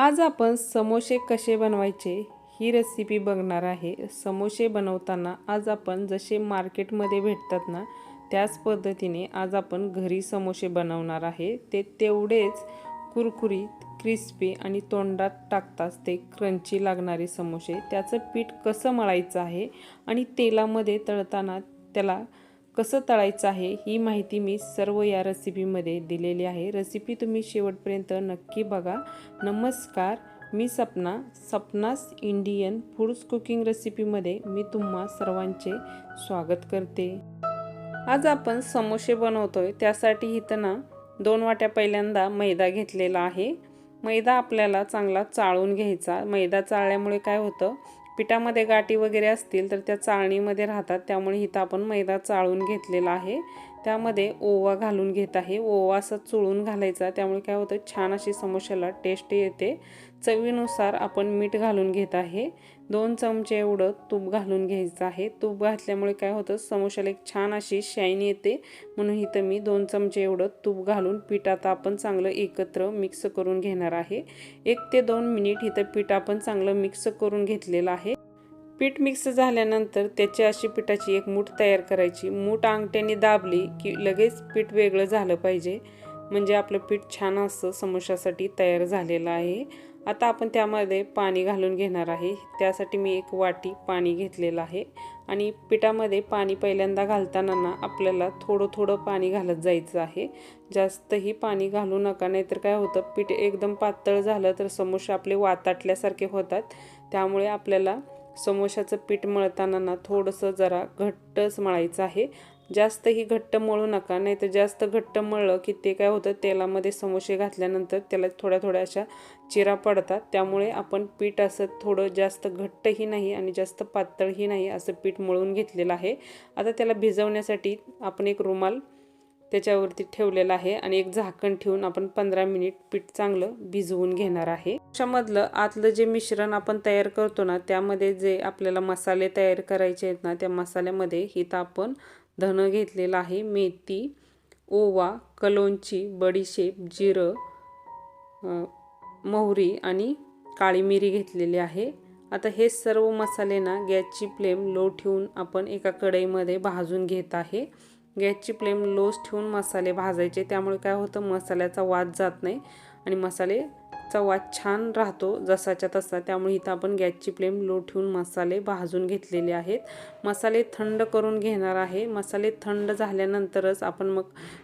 आज आपण समोसे कसे बनवायचे ही रेसिपी बघणार आहे. समोसे बनवताना आज आपण जसे मार्केटमध्ये भेटतात ना त्याच पद्धतीने आज आपण घरी समोसे बनवणार आहे. ते तेवढेच कुरकुरीत क्रिस्पी आणि तोंडात टाकताच ते क्रंची लागणारे समोसे. त्याचं पीठ कसं मळायचं आहे आणि तेलामध्ये तळताना त्याला कसं तळायचं आहे ही माहिती मी सर्व या रेसिपीमध्ये दिलेली आहे. रेसिपी तुम्ही शेवटपर्यंत नक्की बघा. नमस्कार मी Sapna. Sapna's Indian foods cooking रेसिपीमध्ये मी तुम्हा सर्वांचे स्वागत करते. आज आपण समोसे बनवतोय. त्यासाठी इथं ना दोन वाट्या पहिल्यांदा मैदा घेतलेला आहे. मैदा आपल्याला चांगला चाळून घ्यायचा. मैदा चाळल्यामुळे काय होतं? पिठामध्ये गाठी वगैरे असतील तर त्या चाळणीमध्ये राहतात. त्यामुळे इथं आपण मैदा चाळून घेतलेला आहे. त्यामध्ये ओवा घालून घेत आहे. ओवा असं चुळून घालायचा. त्यामुळे काय होतं छान अशी समोशाला टेस्ट येते. चवीनुसार आपण मीठ घालून घेत आहे. दोन चमचे एवढं तूप घालून घ्यायचं आहे. तूप घातल्यामुळे काय होतं समोशाला एक छान अशी शाईन येते. म्हणून इथं मी दोन चमचे एवढं तूप घालून पीठ आपण चांगलं एकत्र मिक्स करून घेणार आहे. एक ते दोन मिनिट इथं पीठ आपण चांगलं मिक्स करून घेतलेलं आहे. पीठ मिक्स झाल्यानंतर त्याची अशी पिठाची एक मूठ तयार करायची. मूठ अंगठ्याने दाबली की लगेच पीठ वेगळं झालं पाहिजे. म्हणजे आपलं पीठ छान असं समोशासाठी तयार झालेलं आहे. आता आपण त्यामध्ये पाणी घालून घेणार आहे. त्यासाठी मी एक वाटी पाणी घेतलेलं आहे. आणि पिठामध्ये पाणी पहिल्यांदा घालताना ना आपल्याला थोडं थोडं पाणी घालत जायचं आहे. जास्तही पाणी घालू नका. नाहीतर काय होतं पीठ एकदम पातळ झालं तर समोसे आपले वाताटल्यासारखे होतात. त्यामुळे आपल्याला समोशाचं पीठ मळताना ना थोडंसं जरा घट्टच मळायचं आहे. जास्तही घट्ट मळू नका नाही तर जास्त घट्ट मळलं की ते काय होतं तेलामध्ये समोसे घातल्यानंतर त्याला थोड्या थोड्या अशा चिरा पडतात. त्यामुळे आपण पीठ असं थोडं जास्त घट्टही नाही आणि जास्त पातळही नाही असं पीठ मळून घेतलेलं आहे. आता त्याला भिजवण्यासाठी आपण एक रुमाल त्याच्यावरती ठेवलेलं आहे आणि एक झाकण ठेवून आपण पंधरा मिनिट पीठ चांगलं भिजवून घेणार आहे. त्याच्यामधलं आतलं जे मिश्रण आपण तयार करतो ना त्यामध्ये जे आपल्याला मसाले तयार करायचे आहेत ना त्या मसाल्यामध्ये हिथं आपण धनं घेतलेलं आहे मेथी ओवा कलोंची बडीशेप जिरं मोहरी आणि काळी मिरी घेतलेली आहे. आता हे सर्व मसाले ना गॅसची फ्लेम लो ठेवून आपण एका कढईमध्ये भाजून घेत आहे. गॅसची फ्लेम लोच ठेवून मसाले भाजायचे. त्यामुळे काय होतं मसाल्याचा वाद जात नाही आणि मसालेचा वाद छान राहतो जसाच्या तसा. त्यामुळे इथं आपण गॅसची फ्लेम लो ठेवून मसाले भाजून घेतलेले आहेत. मसाले थंड करून घेणार आहे. मसाले थंड झाल्यानंतरच आपण मग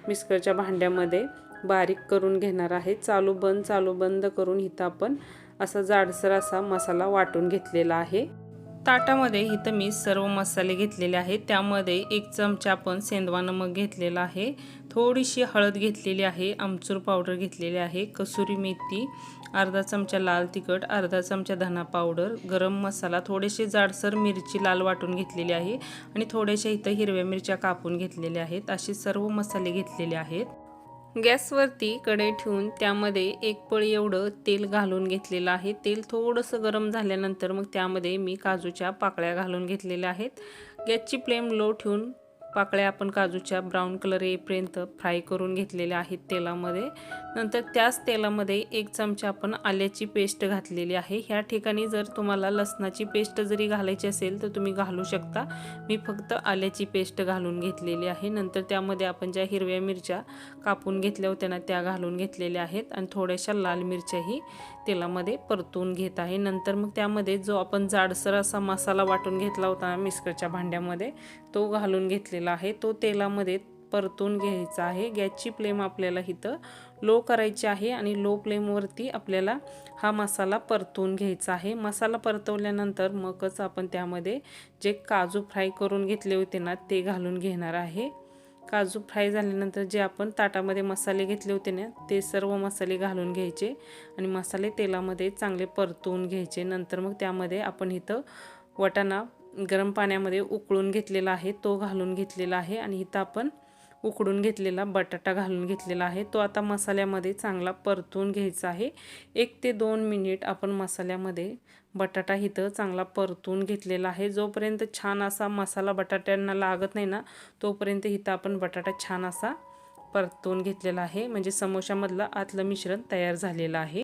मिक्सरच्या भांड्यामध्ये बारीक करून घेणार आहे. चालू बंद चालू बंद करून इथं आपण असा जाडसर असा मसाला वाटून घेतलेला आहे. ताटामध्ये इथं मी सर्व मसाले घेतलेले आहेत. त्यामध्ये एक चमचा आपण सेंदवा नमक घेतलेला आहे. थोडीशी हळद घेतलेली आहे. आमचूर पावडर घेतलेली आहे. कसुरी मेथी अर्धा चमचा लाल तिखट अर्धा चमचा धना पावडर गरम मसाला थोडेसे जाडसर मिरची लाल वाटून घेतलेली आहे. आणि थोड्याशा इथं हिरव्या मिरच्या कापून घेतलेल्या आहेत. असे सर्व मसाले घेतलेले आहेत. गॅसवरती कढई ठेवून त्यामध्ये एक पळी एवढं तेल घालून घेतलेलं आहे. तेल थोडंसं गरम झाल्यानंतर मग त्यामध्ये मी काजूच्या पाकळ्या घालून घेतलेल्या आहेत. गॅसची फ्लेम लो ठेवून पाकळ्या आपण काजूच्या ब्राऊन कलर येईपर्यंत फ्राय करून घेतलेल्या आहेत तेलामध्ये. नंतर त्याच तेलामध्ये एक चमचा आपण आल्याची पेस्ट घातलेली आहे. ह्या ठिकाणी जर तुम्हाला लसणाची पेस्ट जरी घालायची असेल तर तुम्ही घालू शकता. मी फक्त आल्याची पेस्ट घालून घेतलेली आहे. नंतर त्यामध्ये आपण ज्या हिरव्या मिरच्या कापून घेतल्या होत्या ना त्या घालून घेतलेल्या आहेत आणि थोड्याशा लाल मिरच्याही तेलामध्ये परतून घेत आहे. नंतर मग त्यामध्ये जो आपण जाडसर असा मसाला वाटून घेतला होता मिस्करच्या भांड्यामध्ये तो घालून घेतलेला आहे. तो तेलामध्ये परतून घ्यायचा आहे. गॅसची फ्लेम आपल्याला इथं लो करायची आहे आणि लो फ्लेमवरती आपल्याला हा मसाला परतून घ्यायचा आहे. मसाला परतवल्यानंतर मगच आपण त्यामध्ये जे काजू फ्राय करून घेतले होते ना ते घालून घेणार आहे. काजू फ्राय झाल्यानंतर जे आपण ताटामध्ये मसाले घेतले होते ना ते सर्व मसाले घालून घ्यायचे आणि मसाले तेलामध्ये चांगले परतवून घ्यायचे. नंतर मग त्यामध्ये आपण इथं वटाणा गरम पाण्यामध्ये उकळून घेतलेला आहे तो घालून घेतलेला आहे आणि इथं आपण उकडून घेतलेला बटाटा घालून घेतलेला आहे. तो आता मसाल्यामध्ये चांगला परतून घ्यायचा आहे. एक ते दोन मिनिट आपण मसाल्यामध्ये बटाटा इथं चांगला परतून घेतलेला आहे. जोपर्यंत छान असा मसाला बटाट्यांना लागत नाही ना तोपर्यंत इथं आपण बटाटा छान असा परतून घेतलेला आहे. म्हणजे समोशामधलं आतलं मिश्रण तयार झालेलं आहे.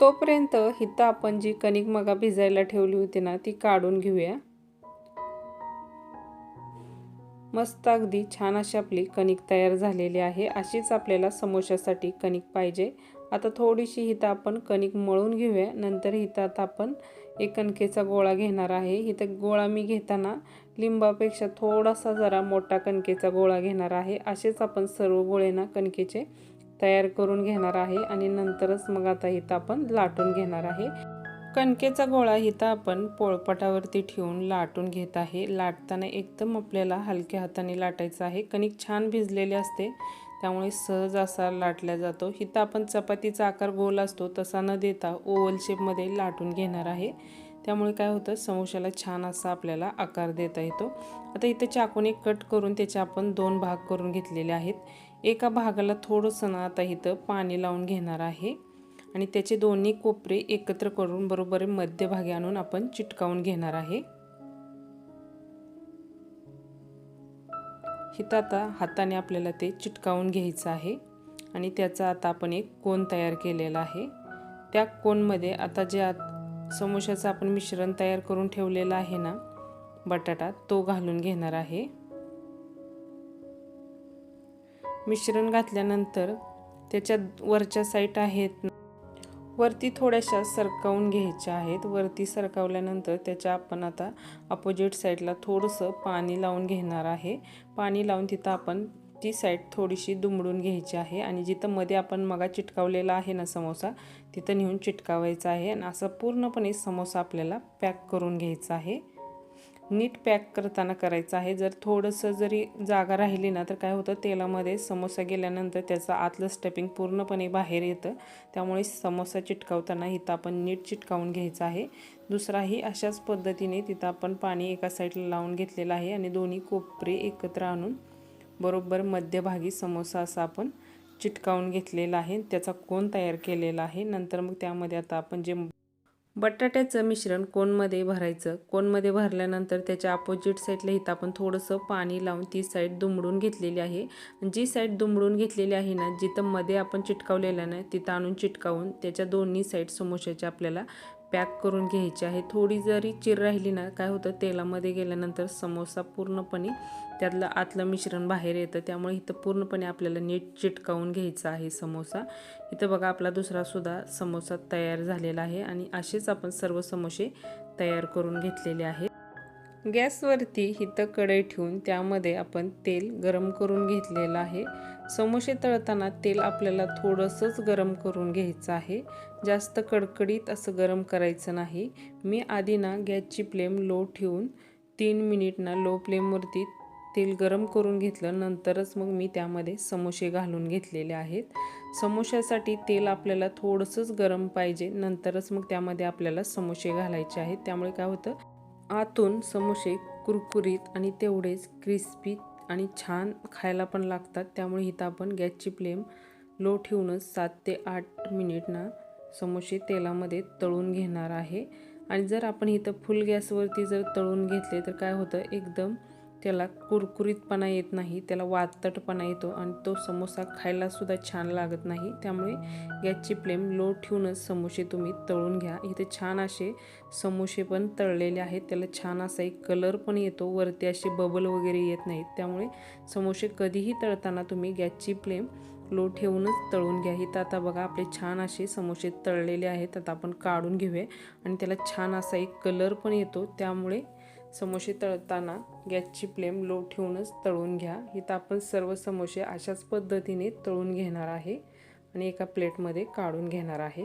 तोपर्यंत इथं आपण जी कणिक मगा भिजायला ठेवली होती ना ती काढून घेऊया. मस्त अगदी छान अशी आपली कणिक तयार झालेली आहे. अशीच आपल्याला समोशासाठी कणिक पाहिजे. आता थोडीशी इथं आपण कणिक मळून घेऊया. नंतर हिथं आता आपण एक कणकेचा गोळा घेणार आहे. इथं गोळा मी घेताना लिंबापेक्षा थोडासा जरा मोठा कणकेचा गोळा घेणार आहे. असेच आपण सर्व गोळेना कणकेचे तयार करून घेणार आहे. आणि नंतरच मग आता इथं आपण लाटून घेणार आहे. कणकेचा गोळा इथं आपण पोळपाटावरती ठेवून लाटून घेत आहे. लाटताना एकदम आपल्याला हलक्या हाताने लाटायचं आहे. कणिक छान भिजलेले असते त्यामुळे सहज असा लाटला जातो. इथं आपण चपातीचा आकार गोल असतो तसा न देता ओवल शेपमध्ये लाटून घेणार आहे. त्यामुळे काय होतं समोशाला छान असा आपल्याला आकार देता येतो. आता इथं चाकूने कट करून त्याचे आपण दोन भाग करून घेतलेले आहेत. एका भागाला थोडंसं ना आता इथं पाणी लावून घेणार आहे. आणि त्याचे दोन्ही कोपरे एकत्र करून बरोबर मध्यभागी आणून आपण चिटकावून घेणार आहे. हिथं आता हाताने आपल्याला ते चिटकावून घ्यायचं आहे आणि त्याचा आता आपण एक कोण तयार केलेला आहे. त्या कोनमध्ये आता जे आत समोशाचं आपण मिश्रण तयार करून ठेवलेलं आहे ना बटाटा तो घालून घेणार आहे. मिश्रण घातल्यानंतर त्याच्या वरच्या साईट आहेत वरती थोड्याशा सरकवून घ्यायच्या आहेत. वरती सरकावल्यानंतर त्याच्या आपण आता अपोजिट साईडला थोडंसं पाणी लावून घेणार आहे. पाणी लावून तिथं आपण ती साईड थोडीशी दुमडून घ्यायची आहे आणि जिथं मध्ये आपण मगा चिटकावलेला आहे ना समोसा तिथं नेऊन चिटकावायचा आहे आणि असं पूर्णपणे समोसा आपल्याला पॅक करून घ्यायचा आहे. नीट पॅक करताना करायचं आहे. जर थोडंसं जरी जागा राहिली ना तर काय होतं तेलामध्ये समोसा गेल्यानंतर त्याचं आतलं स्टपिंग पूर्णपणे बाहेर येतं. त्यामुळे समोसा चिटकावताना इथं आपण नीट चिटकावून घ्यायचा आहे. दुसराही अशाच पद्धतीने तिथं आपण पाणी एका साईडला लावून घेतलेलं आहे आणि दोन्ही कोपरे एकत्र आणून बरोबर मध्यभागी समोसा असा आपण चिटकावून घेतलेला आहे. त्याचा कोण तयार केलेला आहे? नंतर मग त्यामध्ये आता आपण जे बटाट्याचं मिश्रण कोनमध्ये भरायचं? कोनमध्ये भरल्यानंतर त्याच्या अपोजिट साईडला इथं आपण थोडंसं पाणी लावून ती साईड दुमडून घेतलेली आहे. जी साईड दुमडून घेतलेली आहे ना जिथं मध्ये आपण चिटकावलेलं नाही तिथं आणून चिटकावून त्याच्या दोन्ही साईड समोशाचे आपल्याला पॅक करून घ्यायची आहे. थोडी जरी चिर राहिली ना काय होतं तेलामध्ये गेल्यानंतर समोसा पूर्णपणे त्यातलं आतलं मिश्रण बाहेर येतं. त्यामुळे इथं पूर्णपणे आपल्याला नीट चिटकावून घ्यायचा आहे समोसा. इथं बघा आपला दुसरासुद्धा समोसा तयार झालेला आहे आणि असेच आपण सर्व समोसे तयार करून घेतलेले आहेत. गॅसवरती इथं कढई ठेवून त्यामध्ये आपण तेल गरम करून घेतलेलं आहे. समोसे तळताना तेल आपल्याला थोडंसंच गरम करून घ्यायचं आहे. जास्त कडकडीत असं गरम करायचं नाही. मी आधी ना गॅसची फ्लेम लो ठेवून तीन मिनिट ना लो फ्लेमवरती तेल गरम करून घेतलं. नंतरच मग मी त्यामध्ये समोसे घालून घेतलेले आहेत. समोश्यासाठी तेल आपल्याला थोडंसंच गरम पाहिजे. नंतरच मग त्यामध्ये आपल्याला समोसे घालायचे आहेत. त्यामुळे काय होतं? आतून समोसे कुरकुरीत आणि तेवढेच क्रिस्पी आणि छान खायला पण लागतात. त्यामुळे इथं आपण गॅसची फ्लेम लो ठेवूनच सात ते आठ मिनिटना समोसे तेलामध्ये तळून घेणार आहे. आणि जर आपण इथं फुल गॅसवरती जर तळून घेतले तर काय होतं? एकदम त्याला कुरकुरीतपणा येत नाही त्याला वातटपणा येतो आणि तो समोसा खायलासुद्धा छान लागत नाही. त्यामुळे गॅसची फ्लेम लो ठेवूनच समोसे तुम्ही तळून घ्या. इथे छान असे समोसे पण तळलेले आहेत. त्याला छान असा एक कलर पण येतो. वरती असे बबल वगैरे येत नाहीत. त्यामुळे समोसे कधीही तळताना तुम्ही गॅसची फ्लेम लो ठेवूनच तळून घ्या. इथं आता बघा आपले छान असे समोसे तळलेले आहेत. आता आपण काढून घेऊया आणि त्याला छान असा एक कलर पण येतो. त्यामुळे समोसे तळताना गॅसची फ्लेम लो ठेवूनच तळून घ्या. इथं आपण सर्व समोसे अशाच पद्धतीने तळून घेणार आहे आणि एका प्लेटमध्ये काढून घेणार आहे.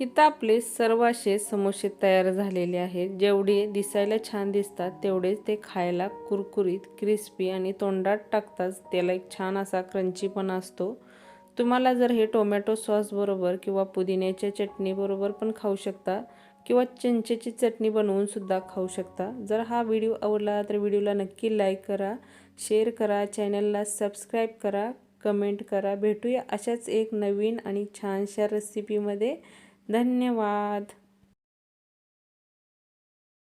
इथं आपले सर्व असे समोसे तयार झालेले आहेत. जेवढे दिसायला छान दिसतात तेवढेच ते खायला कुरकुरीत क्रिस्पी आणि तोंडात टाकताच त्याला एक छान असा क्रंची पण असतो. तुम्हाला जर हे टोमॅटो सॉसबरोबर किंवा पुदिन्याच्या चटणीबरोबर पण खाऊ शकता. किंवा चिंचेची चटणी बनवून सुद्धा खाऊ शकता. जर हा व्हिडिओ आवडला तर व्हिडिओला नक्की लाईक करा शेअर करा चॅनलला सबस्क्राईब करा कमेंट करा. भेटूया अशाच एक नवीन आणि छानशा रेसिपीमध्ये धन्यवाद.